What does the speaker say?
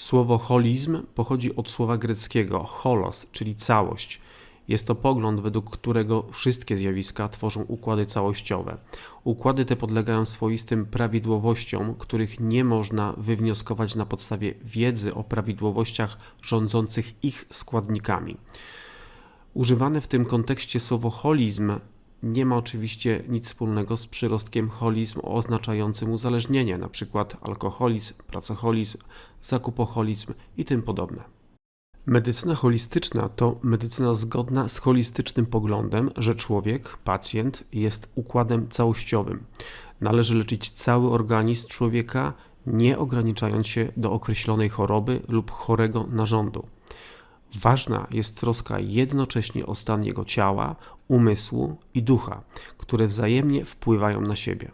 Słowo holizm pochodzi od słowa greckiego holos, czyli całość. Jest to pogląd, według którego wszystkie zjawiska tworzą układy całościowe. Układy te podlegają swoistym prawidłowościom, których nie można wywnioskować na podstawie wiedzy o prawidłowościach rządzących ich składnikami. Używane w tym kontekście słowo holizm nie ma oczywiście nic wspólnego z przyrostkiem holizm oznaczającym uzależnienie, np. alkoholizm, pracoholizm, zakupoholizm i tym podobne. Medycyna holistyczna to medycyna zgodna z holistycznym poglądem, że człowiek, pacjent jest układem całościowym. Należy leczyć cały organizm człowieka, nie ograniczając się do określonej choroby lub chorego narządu. Ważna jest troska jednocześnie o stan jego ciała, umysłu i ducha, które wzajemnie wpływają na siebie.